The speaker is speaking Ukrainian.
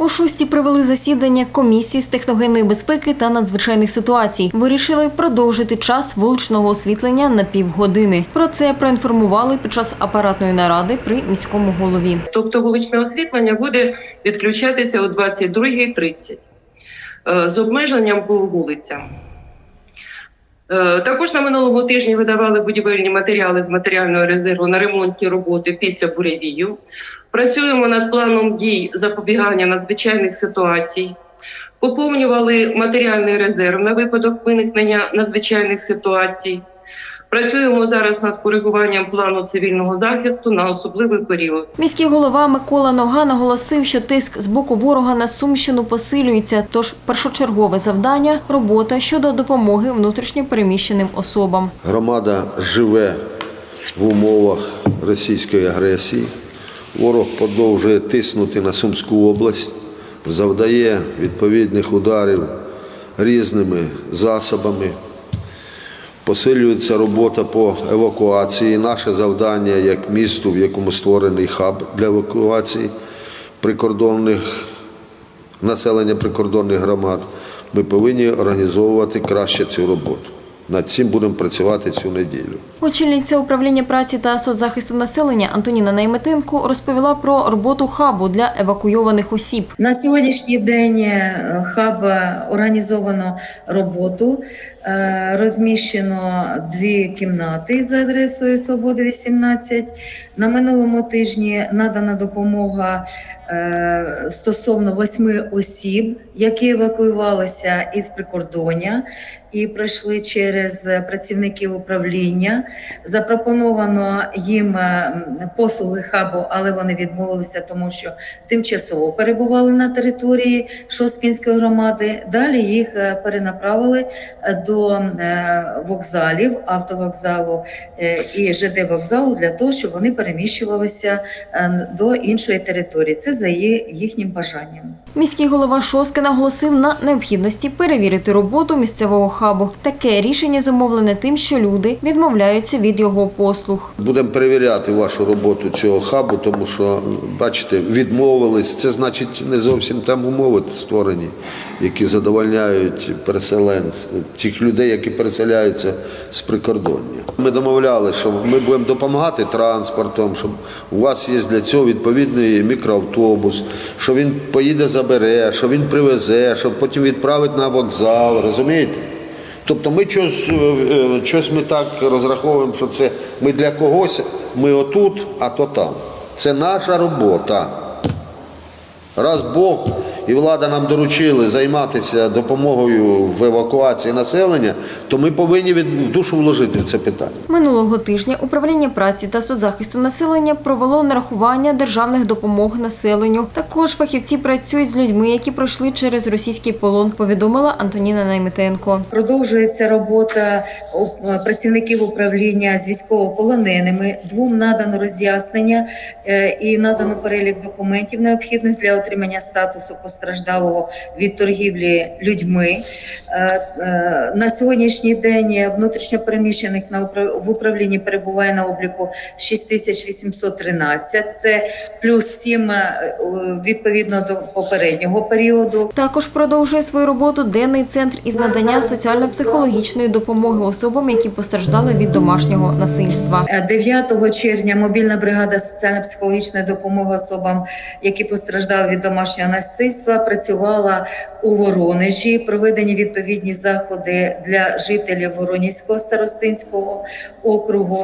У шості провели засідання комісії з техногенної безпеки та надзвичайних ситуацій. Вирішили продовжити час вуличного освітлення на півгодини. Про це проінформували під час апаратної наради при міському голові. Тобто вуличне освітлення буде відключатися о 22.30 е, з обмеженням по вулицям. Е, Також на минулому тижні видавали будівельні матеріали з матеріального резерву на ремонтні роботи після буревію. Працюємо над планом дій запобігання надзвичайних ситуацій. Поповнювали матеріальний резерв на випадок виникнення надзвичайних ситуацій. Працюємо зараз над коригуванням плану цивільного захисту на особливий період. Міський голова Микола Нога наголосив, що тиск з боку ворога на Сумщину посилюється. Тож першочергове завдання робота щодо допомоги внутрішньо переміщеним особам. Громада живе в умовах російської агресії. Ворог продовжує тиснути на Сумську область, завдає відповідних ударів різними засобами. Посилюється робота по евакуації. Наше завдання як місту, в якому створений хаб для евакуації прикордонних населення прикордонних громад. Ми повинні організовувати краще цю роботу. Над цим будемо працювати цю неділю. Очільниця управління праці та соцзахисту населення Антоніна Найметенко розповіла про роботу хабу для евакуйованих осіб. На сьогоднішній день е, хаб е, організовано роботу. Е, Розміщено дві кімнати за адресою Свободи 18. На минулому тижні надана допомога стосовно восьми осіб, які евакуювалися із прикордоння і пройшли через працівників управління. Запропоновано їм е, послуги хабу, але вони відмовилися, тому що тимчасово перебували на території Шосткінської громади. Далі їх е, перенаправили е, до е, вокзалів, автовокзалу е, і ЖД вокзалу для того, щоб вони переміщувалися е, до іншої території. Це за їхнім бажанням. Міський голова Шостки наголосив на необхідності перевірити роботу місцевого хабу. Таке рішення зумовлене тим, що люди відмовляються від його послуг. Будемо перевіряти вашу роботу цього хабу, тому що, бачите, відмовились. Це значить не зовсім там умови створені, які задовольняють переселенців, тих людей, які переселяються з прикордоння. Ми домовляли, що ми будемо допомагати транспортом, щоб у вас є для цього відповідний мікроавтобус, що він поїде, забере, що він привезе, щоб потім відправить на вокзал. Розумієте? Тобто ми щось, е, е, щось ми так розраховуємо, що це ми для когось, ми отут, а то там. Це наша робота. Раз Бог і влада нам доручили займатися допомогою в евакуації населення, то ми повинні від душу вложити в це питання. Минулого тижня управління праці та соцзахисту населення провело нарахування державних допомог населенню. Також фахівці працюють з людьми, які пройшли через російський полон. Повідомила Антоніна Найметенко. Продовжується робота працівників управління з військовополоненими. Двом надано роз'яснення е, і надано перелік документів необхідних для отримання статусу постраждалого від торгівлі людьми. Е, е, На сьогоднішній день внутрішньопереміщених в управлінні перебуває на обліку 6813. Це плюс 7 відповідно до попереднього періоду. Також продовжує свою роботу денний центр із надання соціально-психологічної допомоги особам, які постраждали від домашнього насильства. 9 червня мобільна бригада соціально-психологічної допомоги особам, які постраждали від домашнього насильства, працювала у Воронежі. Проведені відповідні заходи для жителів Воронізького старостинського округу.